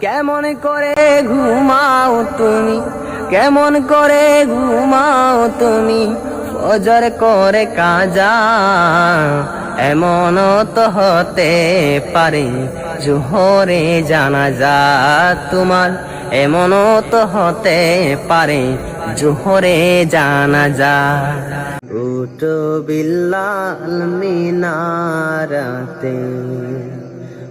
কেমন করে ঘুমাও তুমি? কেমন করে ঘুমাও তুমি? ফজর করে কাজা এমন তো হতে পারে। জোহরে জানা যা তোমার এমন তো হতে পারে। জোহরে জানা যা উটো বিল্লাল মিনারাতে।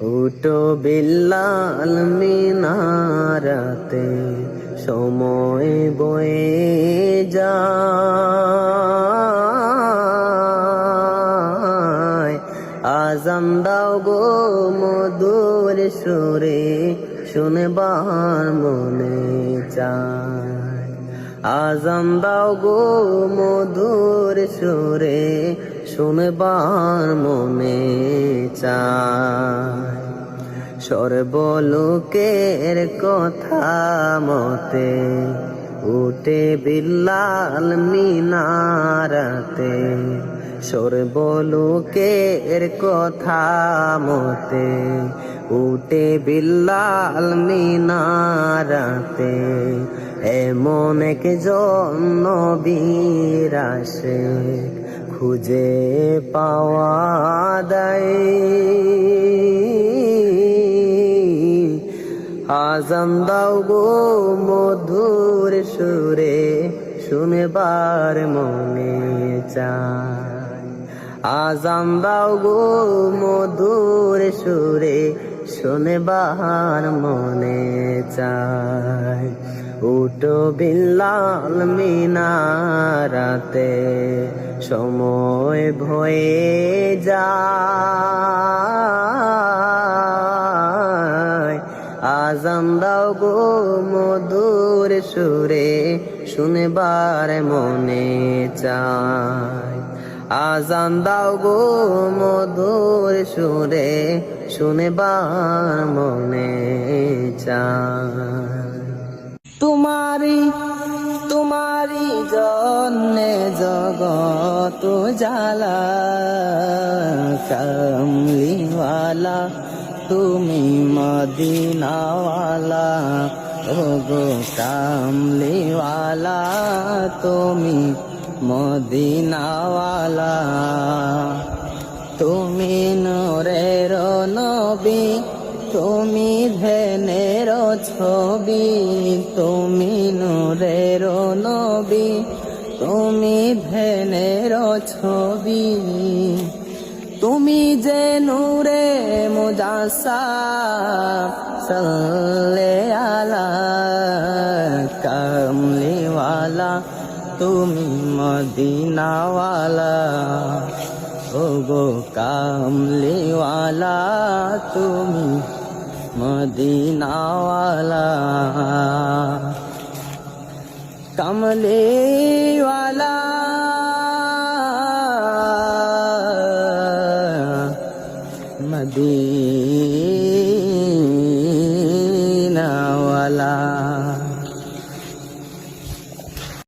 উটো বিল্লাল মিনারাতে, সময় বয়ে যায়। আজান দাও গো মধুর সুরে, শুনবার মনে চায়। আজান দাও গো মধুর সুরে শুনবার মনে চায়। সর্বলোকের কথা মতে উঠে বিল্লাল মিনারাতে। সর্বলোকের কথা মতে উঠে বিল্লাল মিনারাতে। এমন এক জন্য বীরাসে খুঁজে পাওয়া দেয়। আজান দাও গো মধুর সুরে শুনবার মনে চায় আজান দাও গো মধুর সুরে শুনবার মনে চায় উটো বিল্লাল মিনারাতে সময় ভয়ে যায়। আজান দাও গো মধুর সুরে শুনবার মনে চায় আজান দাও গো মধুর সুরে শুনবার মনে চায় তোমারি তোমারি জন্যে জগত জালা কামলিওয়ালা, তুমি মদিনাওয়ালা ও গো কামলিওয়ালা, তুমি মদিনাওয়ালা। তুমি নূরের নবী, তুমি ধেনের ছবি, তুমি নূরের নবী তুমি ধেনের ছবি, তুমি যে নূরে সাল্লে আলা কামলিওয়ালা, তুমি মদিনাওয়ালা ও গো কামলিওয়ালা, তুমি মদিনাওয়ালা। কমলিওয়ালা মদিনা